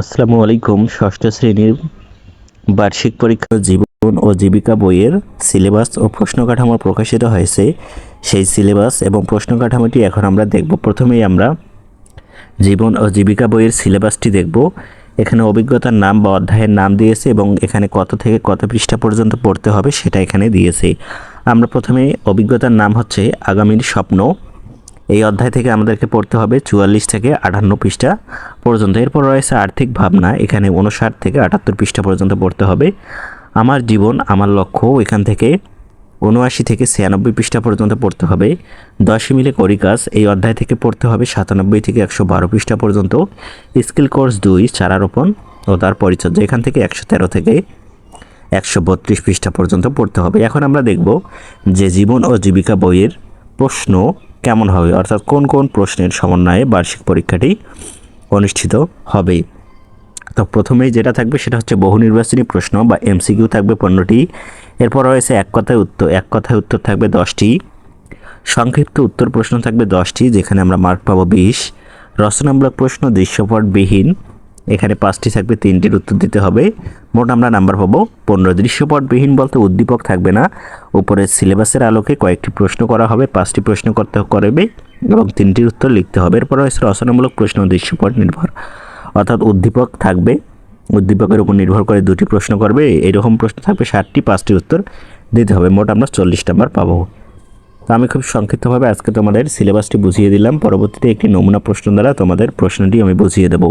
আসসালামু আলাইকুম, ষষ্ঠ শ্রেণির বার্ষিক পরীক্ষা জীবন ও জীবিকা বইয়ের সিলেবাস ও প্রশ্ন কাঠামো প্রকাশিত হয়েছে। সেই সিলেবাস এবং প্রশ্ন কাঠামোটি এখন আমরা দেখব। প্রথমেই আমরা জীবন ও জীবিকা বইয়ের সিলেবাসটি দেখব। এখানে অভিজ্ঞতার নাম বা অধ্যায়ের নাম দিয়েছে এবং এখানে কত থেকে কত পৃষ্ঠা পর্যন্ত পড়তে হবে সেটা এখানে দিয়েছে। আমরা প্রথমে অভিজ্ঞতার নাম হচ্ছে আগামীর স্বপ্ন। এই অধ্যায় থেকে আমাদেরকে পড়তে হবে চুয়াল্লিশ থেকে আটান্ন পৃষ্ঠা পর্যন্ত। এরপর রয়েছে আর্থিক ভাবনা, এখানে উনষাট থেকে আটাত্তর পৃষ্ঠা পর্যন্ত পড়তে হবে। আমার জীবন, আমার লক্ষ্য এখান থেকে উনআশি থেকে ছিয়ানব্বই পৃষ্ঠা পর্যন্ত পড়তে হবে। দশ মিলে করি কাজ এই অধ্যায় থেকে পড়তে হবে সাতানব্বই থেকে একশো বারো পৃষ্ঠা পর্যন্ত। স্কিল কোর্স দুই, চারারোপণ ও তার পরিচর্যা, এখান থেকে একশো তেরো থেকে একশো বত্রিশ পৃষ্ঠা পর্যন্ত পড়তে হবে। এখন আমরা দেখব যে জীবন ও জীবিকা বইয়ের প্রশ্ন কেমন হবে? অর্থাৎ কোন কোন প্রশ্নের সমন্বয়ে বার্ষিক পরীক্ষাটি অনুষ্ঠিত হবে? তো প্রথমেই যেটা থাকবে সেটা হচ্ছে বহু নির্বাচনী প্রশ্ন বা এমসিকিউ থাকবে পনেরোটি এরপর রয়েছে এক কথায় উত্তর, এক কথায় উত্তর থাকবে দশটি। সংক্ষিপ্ত উত্তর প্রশ্ন থাকবে দশটি, যেখানে আমরা মার্ক পাবো বিশ। রচনামূলক প্রশ্ন দৃশ্যপটবিহীন। এখানে পাঁচটি থাকবে তিনটির উত্তর দিতে হবে। মোট আমরা নাম্বার পাবো পনেরো। দৃশ্যপটবিহীন বলতে উদ্দীপক থাকবে না, উপরে সিলেবাসের আলোকে কয়েকটি প্রশ্ন করা হবে, পাঁচটি প্রশ্ন করতে করবে এবং তিনটির উত্তর লিখতে হবে। এরপর রয়েছে রচনামূলক প্রশ্ন দৃশ্যপট নির্ভর। অর্থাৎ উদ্দীপক থাকবে, উদ্দীপকের উপর নির্ভর করে দুটি প্রশ্ন করবে, এরকম প্রশ্ন থাকবে ষাটটি, পাঁচটি উত্তর দিতে হবে। মোট আমরা চল্লিশ নাম্বার পাবো। তো আমি খুব সংক্ষিপ্তভাবে আজকে তোমাদের সিলেবাসটি বুঝিয়ে দিলাম। পরবর্তীতে একটি নমুনা প্রশ্ন দ্বারা তোমাদের প্রশ্নটি আমি বুঝিয়ে দেবো।